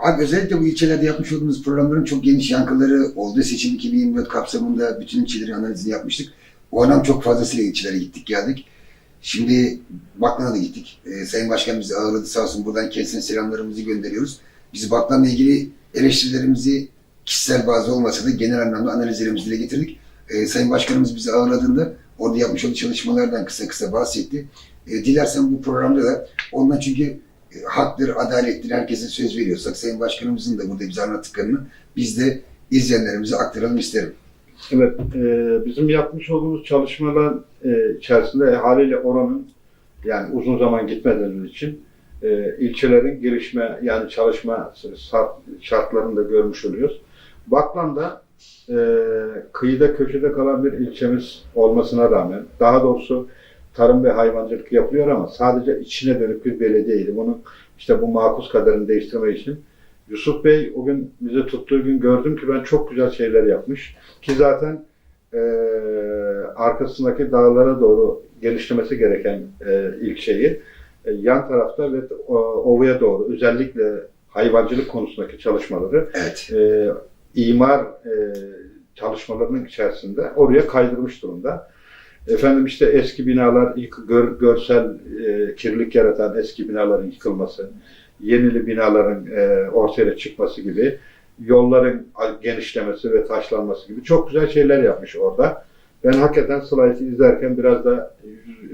Abi özellikle bu ilçelerde yapmış olduğumuz programların çok geniş yankıları oldu. Seçim 2024 kapsamında bütün ilçelerin analizini yapmıştık. O anlam çok fazlasıyla ilçelere gittik geldik. Şimdi Baklan'a da gittik. Ee, Sayın Başkan bizi ağırladı sağ olsun. Buradan kendisine selamlarımızı gönderiyoruz. Biz Baklan'la ilgili eleştirilerimizi kişisel bazı olmasa da genel anlamda analizlerimizi dile getirdik. Ee, Sayın Başkanımız bizi ağırladığında orada yapmış olduğu çalışmalardan kısa kısa bahsetti. Ee, dilersen bu programda da ondan çünkü e, haktır, adalettir, herkese söz veriyorsak Sayın Başkanımızın da burada bize anlattıklarını biz de izleyenlerimize aktaralım isterim. Evet, e, bizim yapmış olduğumuz çalışmalar e, içerisinde haliyle oranın yani uzun zaman gitmediğimiz için e, ilçelerin gelişme yani çalışma şart- şartlarını da görmüş oluyoruz. Baklan'da e, kıyıda köşede kalan bir ilçemiz olmasına rağmen daha doğrusu tarım ve hayvancılık yapılıyor ama sadece içine dönük bir belediyeydi. Bunun işte bu makus kaderini değiştirme için Yusuf Bey o gün bize tuttuğu gün gördüm ki ben çok güzel şeyler yapmış. Ki zaten e, arkasındaki dağlara doğru geliştirmesi gereken e, ilk şeyi e, yan tarafta ve o, ovaya doğru özellikle hayvancılık konusundaki çalışmaları Evet. e, imar e, çalışmalarının içerisinde oraya kaydırmış durumda. Efendim işte eski binalar, gör- görsel e, kirlilik yaratan eski binaların yıkılması, yenili binaların e, ortaya çıkması gibi, yolların genişlemesi ve taşlanması gibi çok güzel şeyler yapmış orada. Ben hakikaten slaytı izlerken biraz da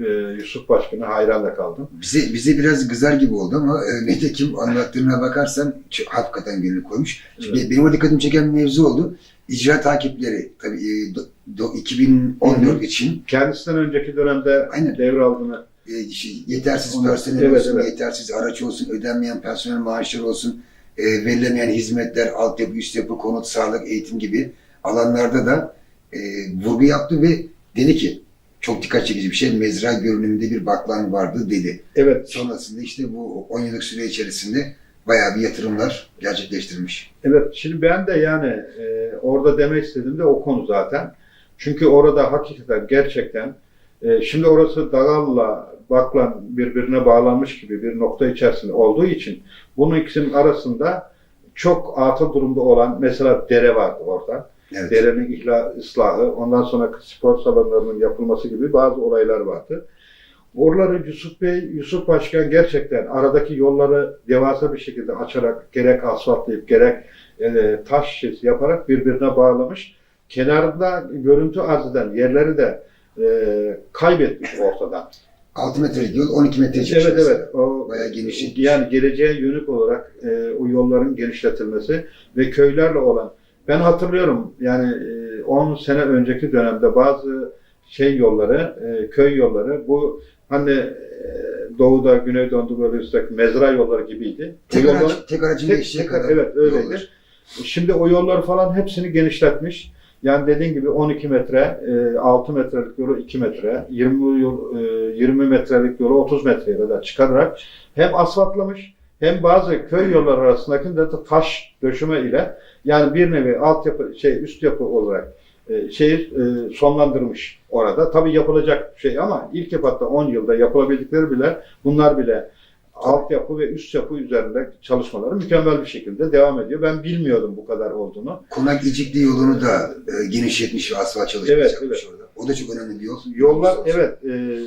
e, Yusuf Başkan'a hayran da kaldım. Bize, bize biraz kızar gibi oldu ama e, nitekim anlattığına bakarsan hakikaten gönül koymuş. Şimdi Evet. benim o dikkatimi çeken bir mevzu oldu. İcra takipleri tabii e, do, do- 2014 için Kendisinden önceki dönemde Aynen. devraldığını e, şey, yetersiz Onu- personel evet, olsun, evet. yetersiz araç olsun, ödenmeyen personel maaşları olsun, e, verilemeyen hizmetler, altyapı, üst yapı, konut, sağlık, eğitim gibi alanlarda da e, vurgu yaptı ve dedi ki çok dikkat çekici bir şey, mezra görünümünde bir baklan vardı dedi. evet Sonrasında işte bu 10 yıllık süre içerisinde bayağı bir yatırımlar gerçekleştirmiş. Evet, şimdi ben de yani e, orada demek istediğim de o konu zaten. Çünkü orada hakikaten gerçekten e, şimdi orası Dagal'la Baklan birbirine bağlanmış gibi bir nokta içerisinde olduğu için bunun ikisinin arasında çok atıl durumda olan mesela dere vardı orada. Evet. Derenin ihla, ıslahı, ondan sonra spor salonlarının yapılması gibi bazı olaylar vardı. Oraları Yusuf Bey, Yusuf Başkan gerçekten aradaki yolları devasa bir şekilde açarak gerek asfaltlayıp gerek e, taş şişesi yaparak birbirine bağlamış. Kenarında görüntü arz eden yerleri de e, kaybetmiş ortadan. 6 metrelik yol 12 metre çıkmış. Evet mesela. evet. O, Bayağı geniş. Yani geleceğe yönelik olarak e, o yolların genişletilmesi ve köylerle olan. Ben hatırlıyorum yani e, 10 sene önceki dönemde bazı şey yolları, e, köy yolları bu hani e, doğuda, güneydoğu'da böyle üstteki mezra yolları gibiydi. O Tek, yollar- araç, tek aracın Tek- geçeceği tek- kadar evet öyleydi. yollar. Şimdi o yolları falan hepsini genişletmiş. Yani dediğin gibi 12 metre, e, 6 metrelik yolu 2 metre, 20 yol, e, 20 metrelik yolu 30 metreye kadar çıkararak hem asfaltlamış hem bazı köy yolları arasındaki de taş döşeme ile yani bir nevi altyapı şey üst yapı olarak e, şeyi e, sonlandırmış orada. Tabii yapılacak şey ama ilk etapta 10 yılda yapılabildikleri bile bunlar bile altyapı ve üst yapı üzerinde çalışmaları mükemmel bir şekilde devam ediyor. Ben bilmiyordum bu kadar olduğunu. Konak İcikli yolunu da e, genişletmiş ve asfalt çalışması Evet, yapmış evet. orada. O da çok önemli bir yol. Yollar evet e,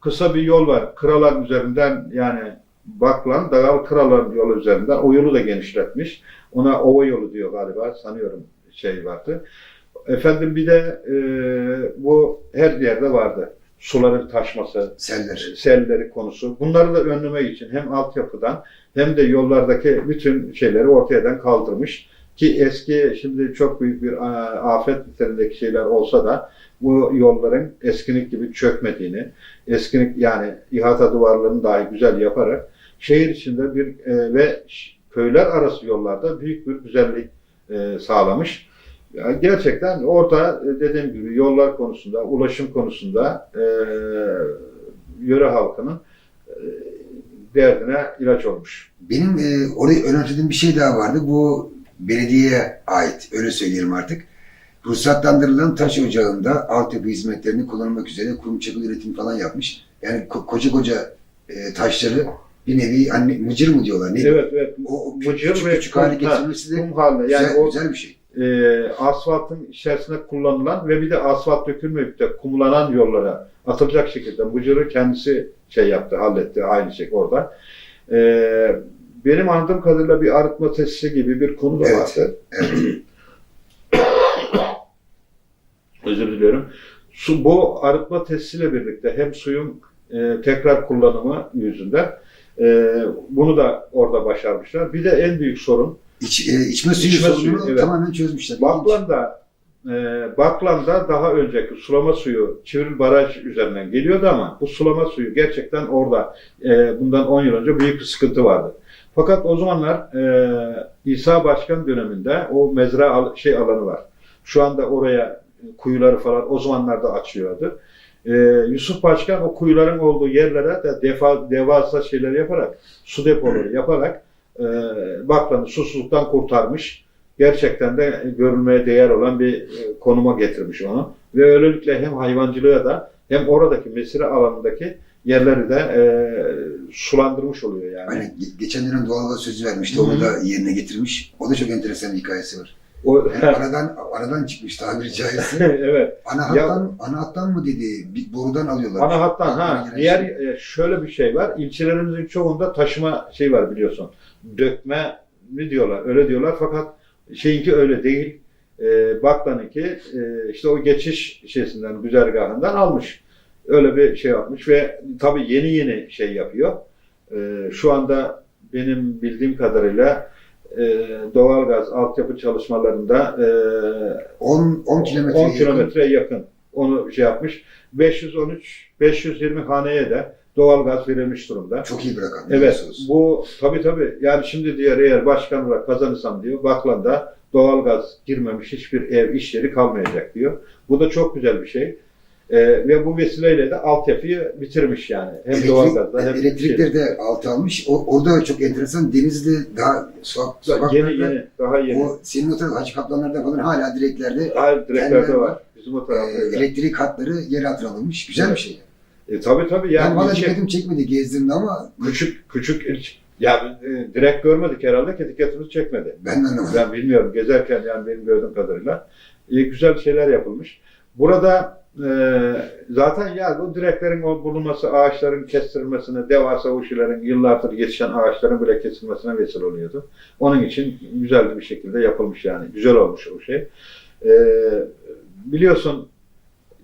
kısa bir yol var. Kıralar üzerinden yani Baklan, Dagal Kıralar yolu üzerinden o yolu da genişletmiş. Ona ova yolu diyor galiba sanıyorum şey vardı. Efendim bir de e, bu her yerde vardı. Suların taşması, Seller. selleri konusu. Bunları da önlemek için hem altyapıdan hem de yollardaki bütün şeyleri ortadan kaldırmış. Ki eski şimdi çok büyük bir afet niteliğindeki şeyler olsa da bu yolların eskinik gibi çökmediğini, eskinik yani ihata duvarlarını dahi güzel yaparak şehir içinde bir e, ve köyler arası yollarda büyük bir güzellik e, sağlamış. Gerçekten orada e, dediğim gibi yollar konusunda, ulaşım konusunda e, yöre halkının e, derdine ilaç olmuş. Benim e, oraya önemsediğim bir şey daha vardı. Bu belediyeye ait. Öyle söyleyelim artık. Ruhsatlandırılan taş ocağında altyapı hizmetlerini kullanmak üzere kurum çakıl üretimi falan yapmış. Yani ko- koca koca e, taşları bir nevi anne, mıcır mı diyorlar? Ne? Evet evet. O, o Mıcır küçük, ve küçük hale kum- ha, getirilmesi de kum haline. Yani güzel, o güzel bir şey. E, asfaltın içerisine kullanılan ve bir de asfalt dökülmeyip de kumlanan yollara atılacak şekilde Mıcır'ı kendisi şey yaptı, halletti aynı şey orada. E, benim anladığım kadarıyla bir arıtma tesisi gibi bir konu da Evet. vardı. Evet. Özür diliyorum. Su, bu arıtma tesisiyle birlikte hem suyun e, tekrar kullanımı yüzünden e, bunu da orada başarmışlar. Bir de en büyük sorun İç, e, içme suyu İçme sorununu suyu, evet. tamamen çözmüşler. Baklan'da e, Baklan'da daha önceki sulama suyu Çivril Baraj üzerinden geliyordu ama bu sulama suyu gerçekten orada e, bundan 10 yıl önce büyük bir sıkıntı vardı. Fakat o zamanlar e, İsa Başkan döneminde o mezra al- şey alanı var. Şu anda oraya kuyuları falan o zamanlarda açıyordu. E, Yusuf Başkan o kuyuların olduğu yerlere de defa, devasa şeyler yaparak, su depoları yaparak e, Baklan'ı susuzluktan kurtarmış gerçekten de görülmeye değer olan bir e, konuma getirmiş onu. Ve öylelikle hem hayvancılığa da hem oradaki mesire alanındaki yerleri de e, sulandırmış oluyor yani. Ge- geçen dönem doğalgaz sözü vermişti. Hı hı. Onu da yerine getirmiş. O da çok enteresan bir hikayesi var. O, Yani aradan, aradan çıkmış tabiri caizse. evet. Ana Ya- hattan, ana hattan mı dedi? Bir borudan alıyorlar. Ana hattan ha. Diğer şey. şöyle bir şey var. İlçelerimizin çoğunda taşıma şey var biliyorsun. Dökme mi diyorlar? Öyle diyorlar fakat şeyinki öyle değil. E, Baklan'ınki e, işte o geçiş şeysinden, güzergahından almış. Öyle bir şey yapmış ve tabii yeni yeni şey yapıyor. E, şu anda benim bildiğim kadarıyla e, doğalgaz altyapı çalışmalarında e, 10, 10 kilometre 10 kilometreye yakın. Onu şey yapmış. 513 520 haneye de doğalgaz verilmiş durumda. Çok iyi bir rakam. Evet, bu tabii tabii. Yani şimdi diğer eğer başkan olarak kazanırsam diyor, Baklan'da doğalgaz girmemiş hiçbir ev, iş yeri kalmayacak diyor. Bu da çok güzel bir şey. Ee, ve bu vesileyle de altyapıyı bitirmiş yani. Hem Elektrik- doğalgazda hem elektrikleri de altı almış. O, orada çok enteresan. Denizli daha sokak, sokaklarda yeni yeni, daha yeni. o senin o tarafı Hacı Kaplanlar'da falan hala direklerde Hayır, direklerde var. var. Bizim o e, tarafta. öyle. elektrik hatları yer altına alınmış. Güzel bir şey. E, tabii tabii. Yani Yani bana ilçe- dikkatim çekmedi gezdiğimde ama küçük küçük ilç. Ya e, direkt görmedik herhalde ki dikkatimizi çekmedi. ben de anlamadım. Ben bilmiyorum. Gezerken yani benim gördüğüm kadarıyla e, güzel şeyler yapılmış. Burada e, zaten ya bu direklerin o bulunması, ağaçların kestirilmesine, devasa uçilerin yıllardır yetişen ağaçların bile kesilmesine vesile oluyordu. Onun için güzel bir şekilde yapılmış yani. Güzel olmuş o şey. E, biliyorsun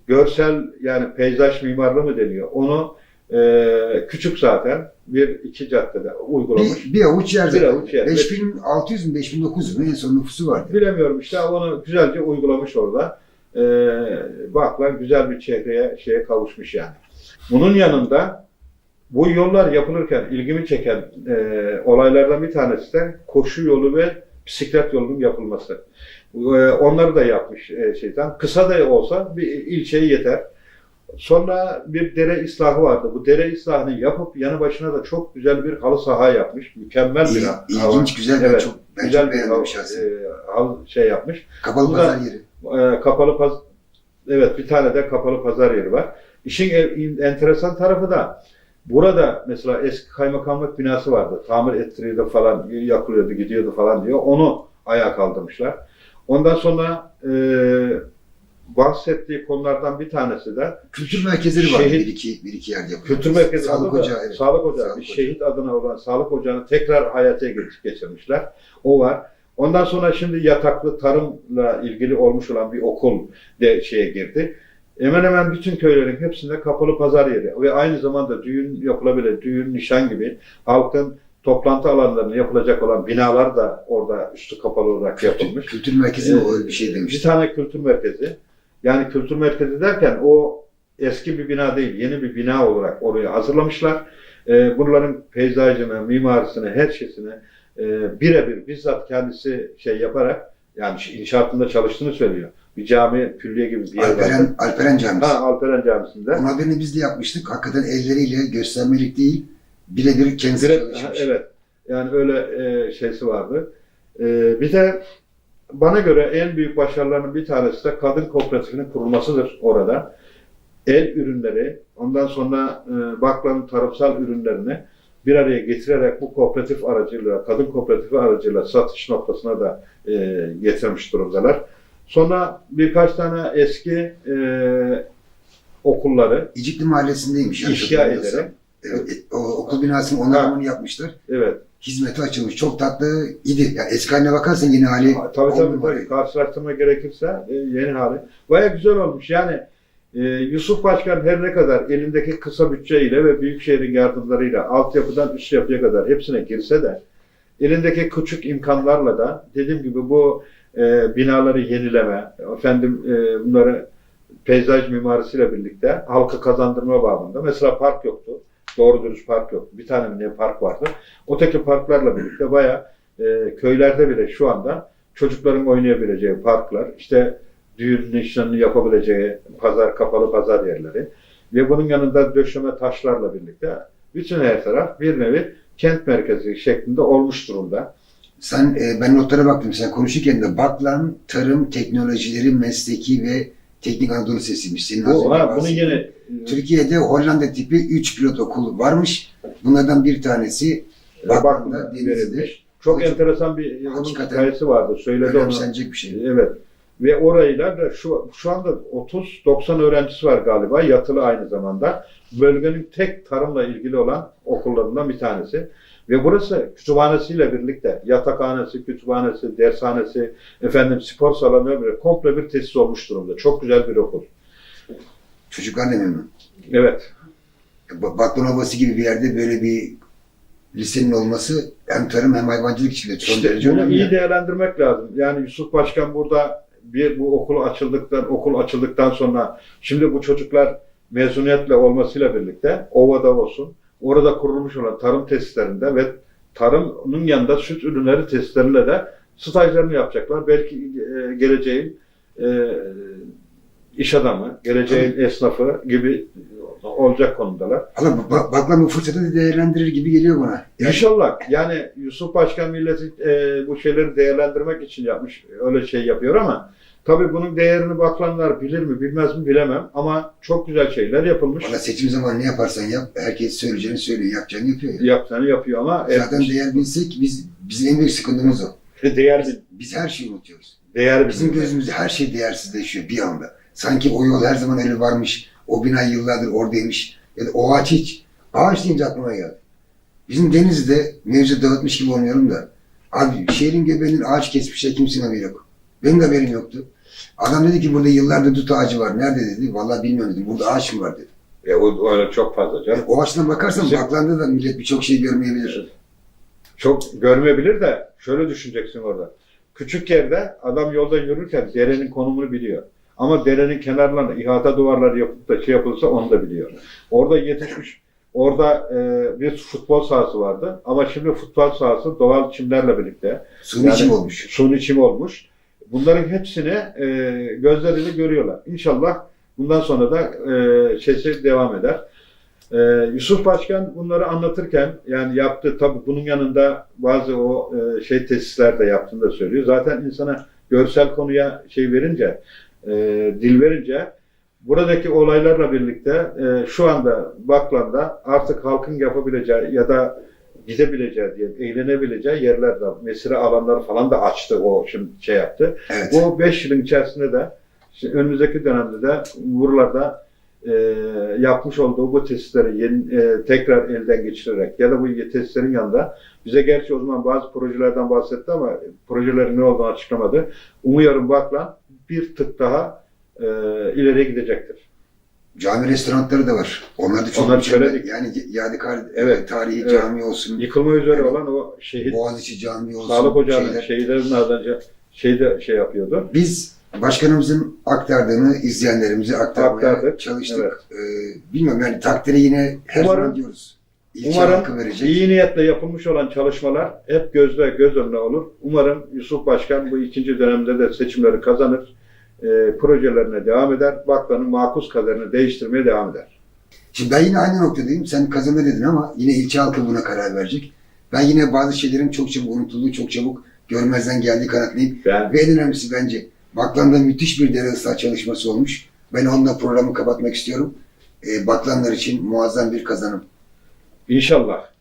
görsel yani peyzaj mimarlığı mı deniyor? Onu e, küçük zaten bir iki caddede uygulamış. Bir, bir avuç yer Bir avuç yer. 5600 mü 5900 mü en son nüfusu vardı. Bilemiyorum işte onu güzelce uygulamış orada. Ee, baklar güzel bir çehreye şeye kavuşmuş yani. Bunun yanında bu yollar yapılırken ilgimi çeken e, olaylardan bir tanesi de koşu yolu ve bisiklet yolunun yapılması. E, onları da yapmış e, şeytan. Kısa da olsa bir ilçeye yeter. Sonra bir dere islahı vardı. Bu dere islahını yapıp yanı başına da çok güzel bir halı saha yapmış. Mükemmel bir İl, hava. ilginç, güzel. Ben Evet, çok, ben güzel çok bir beğendim halı, şahsen. e, halı şey yapmış. Kapalı bu da- pazar yeri. Ee, kapalı paz evet bir tane de kapalı pazar yeri var. İşin en- enteresan tarafı da burada mesela eski kaymakamlık binası vardı. Tamir ettiriyordu falan, yakılıyordu, gidiyordu falan diyor. Onu ayağa kaldırmışlar. Ondan sonra e, bahsettiği konulardan bir tanesi de Kültür merkezleri Şehit- bir iki, bir iki yerde yapılıyor. Kültür merkezi Sağlık ocağı. Evet. Sağlık ocağı. Sağlık bir ocağı. şehit adına olan sağlık ocağını tekrar hayata geç- geçirmişler. O var. Ondan sonra şimdi yataklı tarımla ilgili olmuş olan bir okul de şeye girdi. Hemen hemen bütün köylerin hepsinde kapalı pazar yeri ve aynı zamanda düğün yapılabilir, düğün, nişan gibi halkın toplantı alanlarında yapılacak olan binalar da orada üstü kapalı olarak yapılmış. Kültür merkezi mi Ee, öyle bir şey Bir demişti. tane kültür merkezi. Yani kültür merkezi derken o eski bir bina değil, yeni bir bina olarak oraya hazırlamışlar. Ee, bunların peyzajını, mimarisini, her şeysini e, birebir bizzat kendisi şey yaparak yani inşaatında çalıştığını söylüyor. Bir cami, külliye gibi bir yer. Alperen, Alperen Camisi. Ha, Alperen Camii'sinde. Onun haberini biz de yapmıştık. Hakikaten elleriyle göstermelik değil. Birebir kendisi Direkt, çalışmış. ha, evet. Yani öyle e, şeysi vardı. E, bir de bana göre en büyük başarılarının bir tanesi de kadın kooperatifinin kurulmasıdır orada. El ürünleri, ondan sonra e, Baklan'ın tarımsal ürünlerini bir araya getirerek bu kooperatif aracılığıyla, kadın kooperatifi aracılığıyla satış noktasına da e, getirmiş durumdalar. Sonra birkaç tane eski e, okulları İcikli Mahallesi'ndeymiş. yanlış İhya hatırlamıyorsam. ederek. Evet, e, o, okul binasının onarımını yapmışlar. evet Hizmete açılmış. Çok tatlı idi. Yani eski haline bakarsan yeni hali Tabii on tabii, numara. tabii. Karşılaştırma gerekirse e, yeni hali. Baya güzel olmuş. Yani e, Yusuf Başkan her ne kadar elindeki kısa bütçeyle ve Büyükşehir'in yardımlarıyla altyapıdan üst yapıya kadar hepsine girse de elindeki küçük imkanlarla da dediğim gibi bu e, binaları yenileme, efendim e, bunları peyzaj mimarisiyle birlikte halka kazandırma bağlamında. Mesela park yoktu. Doğru dürüst park yoktu. Bir tane ne park vardı. Öteki parklarla birlikte bayağı e, köylerde bile şu anda çocukların oynayabileceği parklar, işte düğün nişanını yapabileceği pazar, kapalı pazar yerleri ve bunun yanında döşeme taşlarla birlikte bütün her taraf bir nevi kent merkezi şeklinde olmuş durumda. Sen, e, ben notlara baktım. Sen konuşurken de Baklan Tarım Teknolojileri Mesleki ve Teknik Anadolu Sesi'ymiş. Senin az Bu, önce ha, bahsettiğin. yeni Türkiye'de Hollanda tipi 3 pilot okul varmış. Bunlardan bir tanesi Baklan'da, Bakımda Denizli'de. verilmiş. Çok Çok- enteresan bir onun Hakikaten hikayesi vardı. Söyledi onu. önemsenecek bir şey. Evet. Ve orayla da şu, şu anda 30-90 öğrencisi var galiba yatılı aynı zamanda. Bölgenin tek tarımla ilgili olan okullarından bir tanesi. Ve burası kütüphanesiyle birlikte yatakhanesi, kütüphanesi, dershanesi, efendim spor salonu böyle komple bir tesis olmuş durumda. Çok güzel bir okul. Çocuklar da memnun. Evet. Ba- Baklan Ovası gibi bir yerde böyle bir lisenin olması hem tarım hem hayvancılık için de son İşte derece bunu önemli. iyi değerlendirmek lazım. Yani Yusuf Başkan burada bir bu okul açıldıktan okul açıldıktan sonra şimdi bu çocuklar mezuniyetle olmasıyla birlikte Ova'da olsun orada kurulmuş olan tarım tesislerinde ve tarımın yanında süt ürünleri tesislerinde de stajlarını yapacaklar. Belki e, geleceğin e, iş adamı, geleceğin esnafı gibi olacak konudalar. Ama ba- Baklan bu fırsatı değerlendirir gibi geliyor bana. Yani İnşallah. Yani Yusuf Başkan milleti e, bu şeyleri değerlendirmek için yapmış, öyle şey yapıyor ama tabii bunun değerini baklanlar bilir mi bilmez mi bilemem ama çok güzel şeyler yapılmış. Valla seçim zamanı ne yaparsan yap, herkes söyleyeceğini söylüyor, yapacağını yapıyor. ya. Yaptığını yapıyor ama Zaten değer bilsek biz bizim en büyük sıkıntımız o. değer Biz her şeyi unutuyoruz. değer Bizim gözümüzde her şey değersizleşiyor bir anda. Sanki o yol her zaman öyle varmış, o bina yıllardır oradaymış. Ya da o ağaç hiç. Ağaç deyince aklıma geldi. Bizim Denizli'de mevzu dağıtmış gibi olmuyorum da. Abi şehrin göbeğinin ağaç kesmişler kimsenin haberi yok. Benim de haberim yoktu. Adam dedi ki burada yıllardır dut ağacı var. Nerede dedi. Vallahi bilmiyorum dedim. Burada ağaç mı var dedi. E, o öyle çok fazla canım. O açıdan bakarsan Bizim- Baklanda da millet birçok şey görmeyebilir. Çok görmeyebilir de şöyle düşüneceksin orada. Küçük yerde adam yolda yürürken derenin konumunu biliyor. Ama derenin kenarlarına ihata duvarları yapıp da şey yapılsa onu da biliyor. Orada yetişmiş, orada e, bir futbol sahası vardı. Ama şimdi futbol sahası doğal çimlerle birlikte Suni Yani- içim olmuş. suni çim olmuş. Bunların hepsini e, gözleriyle görüyorlar. İnşallah bundan sonra da e, şeysi devam eder. E, Yusuf Başkan bunları anlatırken yani yaptı tabii bunun yanında bazı o e, şey tesisler de yaptığını da söylüyor. Zaten insana görsel konuya şey verince e, dil verince buradaki olaylarla birlikte e, şu anda Baklan'da artık halkın yapabileceği ya da gidebileceği diye eğlenebileceği yerler de mesire alanları falan da açtı o şimdi şey yaptı. Evet. Bu 5 yılın içerisinde de işte önümüzdeki dönemde de buralarda e, yapmış olduğu bu tesisleri yeni, e, tekrar elden geçirerek ya da bu tesislerin yanında bize gerçi o zaman bazı projelerden bahsetti ama projelerin ne olduğunu açıklamadı. Umuyorum Baklan bir tık daha e, ileriye gidecektir. Cami restoranları da var. Onlar da çok mükemmel. söyledik. Yani Yadigar Evet. tarihi Evet. cami olsun. Yıkılma üzere olan o şehit Boğaziçi Camii olsun. sağlık ocağının şehitlerin ardınca şeyde şey yapıyordu. Biz başkanımızın aktardığını izleyenlerimize aktarmaya Aktardık, çalıştık. Ee, bilmiyorum yani takdiri yine her Umarım- zaman diyoruz. İlçe Umarım verecek. iyi niyetle yapılmış olan çalışmalar hep gözde göz önüne olur. Umarım Yusuf Başkan bu ikinci dönemde de seçimleri kazanır. E, projelerine devam eder. Baklanın makus kaderini değiştirmeye devam eder. Şimdi ben yine aynı noktadayım. Sen kazanır dedin ama yine ilçe halkı buna karar verecek. Ben yine bazı şeylerin çok çabuk unutulduğu, çok çabuk görmezden geldiği kanaatliyim. Ben Ve en önemlisi bence Baklan'da müthiş bir dere ıslah çalışması olmuş. Ben onunla programı kapatmak istiyorum. Ee, Baklanlar için muazzam bir kazanım. inşallah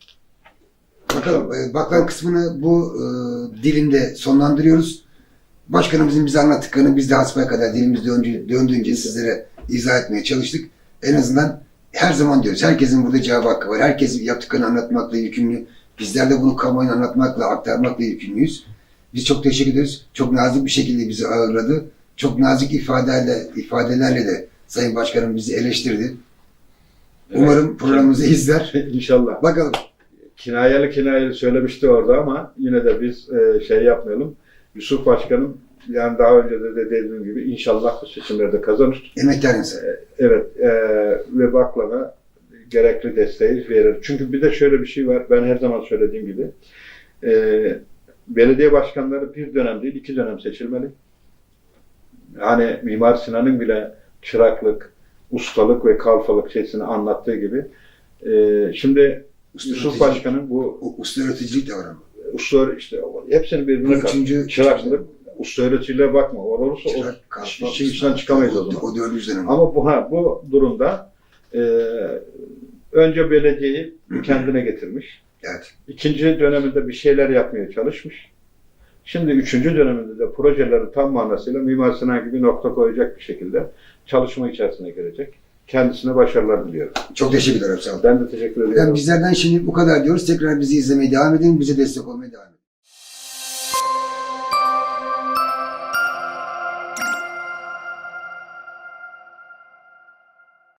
Bakalım e, bakan kısmını bu e, dilimde sonlandırıyoruz. Başkanımızın bize anlattıklarını biz de hasbelkader dilimiz döndüğünce, döndüğünce sizlere izah etmeye çalıştık. En azından her zaman diyoruz. Herkesin burada cevap hakkı var. Herkes yaptıklarını anlatmakla yükümlü. Bizler de bunu kamuoyuna anlatmakla, aktarmakla yükümlüyüz. Biz çok teşekkür ediyoruz. Çok nazik bir şekilde bizi ağırladı. Çok nazik ifadelerle, ifadelerle de Sayın Başkanım bizi eleştirdi. Umarım programımızı izler. İnşallah. Bakalım. Kinayeli kinayeli söylemişti orada ama yine de biz e, şey yapmayalım. Yusuf Başkanım yani daha önce de dediğim gibi inşallah bu seçimlerde kazanır. Emektar insan. Evet e, ve baklava gerekli desteği verir. Çünkü bir de şöyle bir şey var. Ben her zaman söylediğim gibi e, belediye başkanları bir dönem değil iki dönem seçilmeli. Hani Mimar Sinan'ın bile çıraklık, ustalık ve kalfalık şeysini anlattığı gibi. E, şimdi Usta Yusuf Başkan'ın bu Usta öğreticilik de var ama. Usta işte hepsini birbirine üçüncü Çıraklık, usta öğreticiyle bakma. O olursa o Çırak, kalfa, işin içinden çıkamayız o zaman. O dönem. Ama bu ha bu durumda e, önce belediyeyi kendine getirmiş. Evet. İkinci döneminde bir şeyler yapmaya çalışmış. Şimdi üçüncü döneminde de projeleri tam manasıyla Mimar Sinan gibi nokta koyacak bir şekilde çalışma içerisine girecek. Kendisine başarılar diliyorum. Çok teşekkür ederim. Sağ olun. Ben de teşekkür ediyorum. Yani bizlerden şimdi bu kadar diyoruz. Tekrar bizi izlemeye devam edin. Bize destek olmaya devam edin.